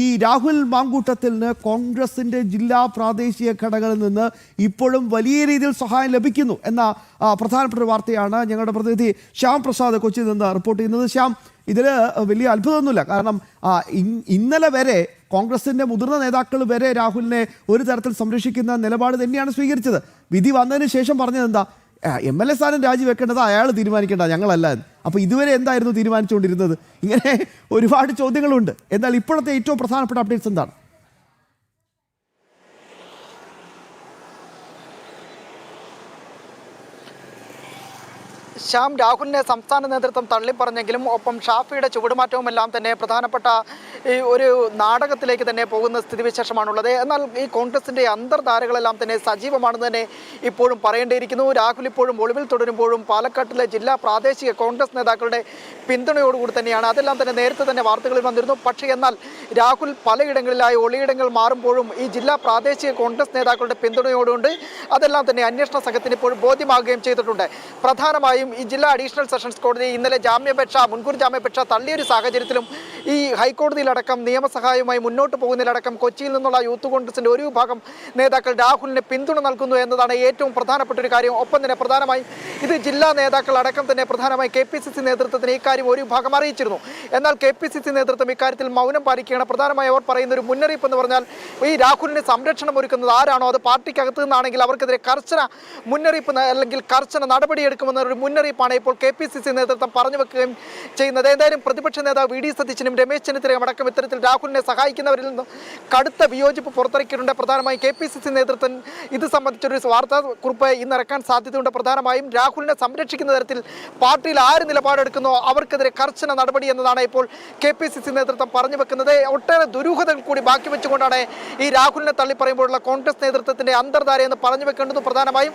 ഈ രാഹുൽ മാങ്കൂട്ടത്തിന് കോൺഗ്രസിന്റെ ജില്ലാ പ്രാദേശിക ഘടകങ്ങളിൽ നിന്ന് ഇപ്പോഴും വലിയ രീതിയിൽ സഹായം ലഭിക്കുന്നു എന്ന പ്രധാനപ്പെട്ട വാർത്തയാണ് ഞങ്ങളുടെ പ്രതിനിധി ശ്യാം പ്രസാദ് കൊച്ചിയിൽ നിന്ന് റിപ്പോർട്ട് ചെയ്യുന്നത്. ശ്യാം ഇതിൽ വലിയ അത്ഭുതമൊന്നുമില്ല. കാരണം ഇന്നലെ വരെ കോൺഗ്രസിന്റെ മുതിർന്ന നേതാക്കൾ വരെ രാഹുലിനെ ഒരു തരത്തിൽ സംരക്ഷിക്കുന്ന നിലപാട് തന്നെയാണ് സ്വീകരിച്ചത്. വിധി വന്നതിന് ശേഷം പറഞ്ഞത് എന്താ എം എൽ എ സ്ഥാനം രാജിവെക്കേണ്ടത് അയാൾ തീരുമാനിക്കേണ്ട ഞങ്ങളല്ല എന്ന്. അപ്പോൾ ഇതുവരെ എന്തായിരുന്നു തീരുമാനിച്ചുകൊണ്ടിരുന്നത്? ഇങ്ങനെ ഒരുപാട് ചോദ്യങ്ങളുണ്ട്. എന്നാൽ ഇപ്പോഴത്തെ ഏറ്റവും പ്രധാനപ്പെട്ട അപ്ഡേറ്റ്സ് എന്താണ്? ശ്യാം രാഹുലിനെ സംസ്ഥാന നേതൃത്വം തള്ളിപ്പറഞ്ഞെങ്കിലും ഒപ്പം ഷാഫിയുടെ ചുവടുമാറ്റവും എല്ലാം തന്നെ പ്രധാനപ്പെട്ട ഈ ഒരു നാടകത്തിലേക്ക് തന്നെ പോകുന്ന സ്ഥിതിവിശേഷമാണുള്ളത്. എന്നാൽ ഈ കോൺഗ്രസിന്റെ അന്തർധാരകളെല്ലാം തന്നെ സജീവമാണെന്ന് തന്നെ ഇപ്പോഴും പറയേണ്ടിയിരിക്കുന്നു. രാഹുൽ ഇപ്പോഴും ഒളിവിൽ തുടരുമ്പോഴും പാലക്കാട്ടിലെ ജില്ലാ പ്രാദേശിക കോൺഗ്രസ് നേതാക്കളുടെ പിന്തുണയോടുകൂടി തന്നെയാണ്. അതെല്ലാം തന്നെ നേരത്തെ തന്നെ വാർത്തകളിൽ വന്നിരുന്നു. പക്ഷേ എന്നാൽ രാഹുൽ പലയിടങ്ങളിലായി ഒളിയിടങ്ങൾ മാറുമ്പോഴും ഈ ജില്ലാ പ്രാദേശിക കോൺഗ്രസ് നേതാക്കളുടെ പിന്തുണയോടുകൊണ്ട് അതെല്ലാം തന്നെ അന്വേഷണ സംഘത്തിന് ഇപ്പോഴും ബോധ്യമാകുകയും ചെയ്തിട്ടുണ്ട്. പ്രധാനമായും ഈ ജില്ലാ അഡീഷണൽ സെഷൻസ് കോടതി ഇന്നലെ ജാമ്യാപേക്ഷ മുൻകൂർ ജാമ്യാപേക്ഷ തള്ളിയൊരു സാഹചര്യത്തിലും ഈ ഹൈക്കോടതിയിലടക്കം നിയമസഹായവുമായി മുന്നോട്ട് പോകുന്നതിലടക്കം കൊച്ചിയിൽ നിന്നുള്ള യൂത്ത് കോൺഗ്രസിന്റെ ഒരു വിഭാഗം നേതാക്കൾ രാഹുലിന് പിന്തുണ നൽകുന്നു എന്നതാണ് ഏറ്റവും പ്രധാനപ്പെട്ട ഒരു കാര്യം. ഒപ്പം തന്നെ പ്രധാനമായും ഇത് ജില്ലാ നേതാക്കൾ അടക്കം തന്നെ പ്രധാനമായി കെ പി സി സി നേതൃത്വത്തിന് ഇക്കാര്യം ഒരു വിഭാഗം അറിയിച്ചിരുന്നു. എന്നാൽ കെ പി സി സി നേതൃത്വം ഇക്കാര്യത്തിൽ മൗനം പാലിക്കുകയാണ്. പ്രധാനമായി അവർ പറയുന്ന ഒരു മുന്നറിയിപ്പ് എന്ന് പറഞ്ഞാൽ ഈ രാഹുലിന് സംരക്ഷണം ഒരുക്കുന്നത് ആരാണോ? അത് പാർട്ടിക്കകത്ത് നിന്നാണെങ്കിൽ അവർക്കെതിരെ കർശന മുന്നറിയിപ്പ് അല്ലെങ്കിൽ കർശന നടപടിയെടുക്കുമെന്ന ഒരു മുന്നറിയിപ്പാണ് ഇപ്പോൾ കെ പി സി സി നേതൃത്വം പറഞ്ഞു വെക്കുകയും ചെയ്യുന്നത്. എന്തായാലും പ്രതിപക്ഷ നേതാവ് വി. ഡി. സതീശനും രമേശ് ചെന്നിത്തലയും അടക്കം ഇത്തരത്തിൽ രാഹുലിനെ സഹായിക്കുന്നവരിൽ നിന്ന് കടുത്ത വിയോജിപ്പ് പുറത്തിറക്കിയിട്ടുണ്ട്. പ്രധാനമായും കെ പി സി സി നേതൃത്വം ഇത് സംബന്ധിച്ചൊരു വാർത്താ കുറിപ്പ് ഇന്നിറക്കാൻ സാധ്യതയുണ്ട്. പ്രധാനമായും രാഹുലിനെ സംരക്ഷിക്കുന്ന തരത്തിൽ പാർട്ടിയിൽ ആര് നിലപാടെടുക്കുന്നോ? അവർക്കെതിരെ കർശന നടപടി എന്നതാണ് ഇപ്പോൾ കെ പി സി സി നേതൃത്വം പറഞ്ഞു വെക്കുന്നത്. ഒട്ടേറെ ദുരൂഹതകൾ കൂടി ബാക്കി വെച്ചുകൊണ്ടാണ് ഈ രാഹുലിനെ തള്ളിപ്പറയുമ്പോഴുള്ള കോൺഗ്രസ് നേതൃത്വത്തിന്റെ അന്തർധാര എന്ന് പറഞ്ഞു വെക്കേണ്ടത് പ്രധാനമായും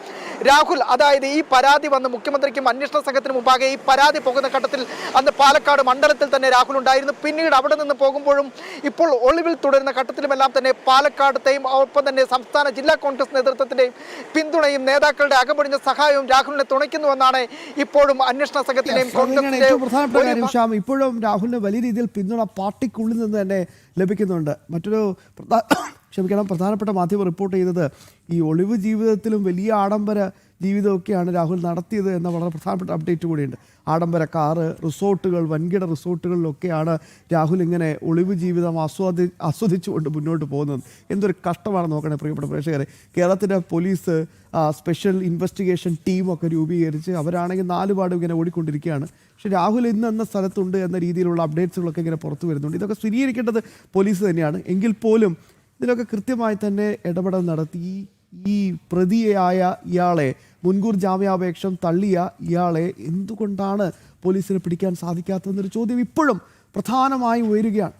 രാഹുൽ അതായത് ഈ പരാതി വന്ന് മുഖ്യമന്ത്രിക്കും അന്വേഷണ സംഘത്തിന് മുമ്പാകെ ഈ പരാതി പോകുന്ന ഘട്ടത്തിൽ അന്ന് പാലക്കാട് മണ്ഡലത്തിൽ തന്നെ രാഹുൽ ഉണ്ടായിരുന്നു. പിന്നീട് അവിടെ നിന്ന് പോകുമ്പോഴും ഇപ്പോൾ ഒളിവിൽ തുടരുന്ന ഘട്ടത്തിലുമെല്ലാം തന്നെ പാലക്കാടത്തെയും ഒപ്പം തന്നെ സംസ്ഥാന ജില്ലാ കോൺഗ്രസ് നേതൃത്വത്തിന്റെയും പിന്തുണയും നേതാക്കളുടെ അകമൊഴിഞ്ഞ സഹായവും രാഹുലിനെ തുണയ്ക്കുന്നുവെന്നാണ് ഇപ്പോഴും അന്വേഷണ സംഘത്തിന്റെയും ശ്യാം ഇപ്പോഴും രാഹുലിന് വലിയ രീതിയിൽ പിന്തുണ പാർട്ടിക്കുള്ളിൽ നിന്ന് തന്നെ ലഭിക്കുന്നുണ്ട്. മറ്റൊരു ക്ഷമിക്കണം. പ്രധാനപ്പെട്ട മാധ്യമം റിപ്പോർട്ട് ചെയ്തത് ഈ ഒളിവ് ജീവിതത്തിലും വലിയ ആഡംബര ജീവിതമൊക്കെയാണ് രാഹുൽ നടത്തിയത് എന്ന വളരെ പ്രധാനപ്പെട്ട അപ്ഡേറ്റ് കൂടിയുണ്ട്. ആഡംബര കാറ് റിസോർട്ടുകൾ വൻകിട റിസോർട്ടുകളിലൊക്കെയാണ് രാഹുൽ ഇങ്ങനെ ഒളിവ് ജീവിതം ആസ്വാദി ആസ്വദിച്ചുകൊണ്ട് മുന്നോട്ട് പോകുന്നത്. എന്തൊരു കഷ്ടമാണ് നോക്കണേ പ്രിയപ്പെട്ട പ്രേക്ഷകരെ. കേരളത്തിന്റെ പോലീസ് സ്പെഷ്യൽ ഇൻവെസ്റ്റിഗേഷൻ ടീമൊക്കെ രൂപീകരിച്ച് അവരാണെങ്കിൽ നാലുപാടും ഇങ്ങനെ ഓടിക്കൊണ്ടിരിക്കുകയാണ്. പക്ഷേ രാഹുൽ ഇന്ന് എന്ന സ്ഥലത്തുണ്ട് എന്ന രീതിയിലുള്ള അപ്ഡേറ്റ്സുകളൊക്കെ ഇങ്ങനെ പുറത്തു വരുന്നുണ്ട്. ഇതൊക്കെ സ്ഥിരീകരിക്കേണ്ടത് പോലീസ് തന്നെയാണ്. എങ്കിൽ പോലും ഇതിലൊക്കെ കൃത്യമായി തന്നെ ഇടപെടൽ നടത്തി. ഈ പ്രതിയായ ഇയാളെ മുൻകൂർ ജാമ്യാപേക്ഷം തള്ളിയ ഇയാളെ എന്തുകൊണ്ടാണ് പോലീസിനെ പിടിക്കാൻ സാധിക്കാത്തതെന്നൊരു ചോദ്യം ഇപ്പോഴും പ്രധാനമായി ഉയരുകയാണ്.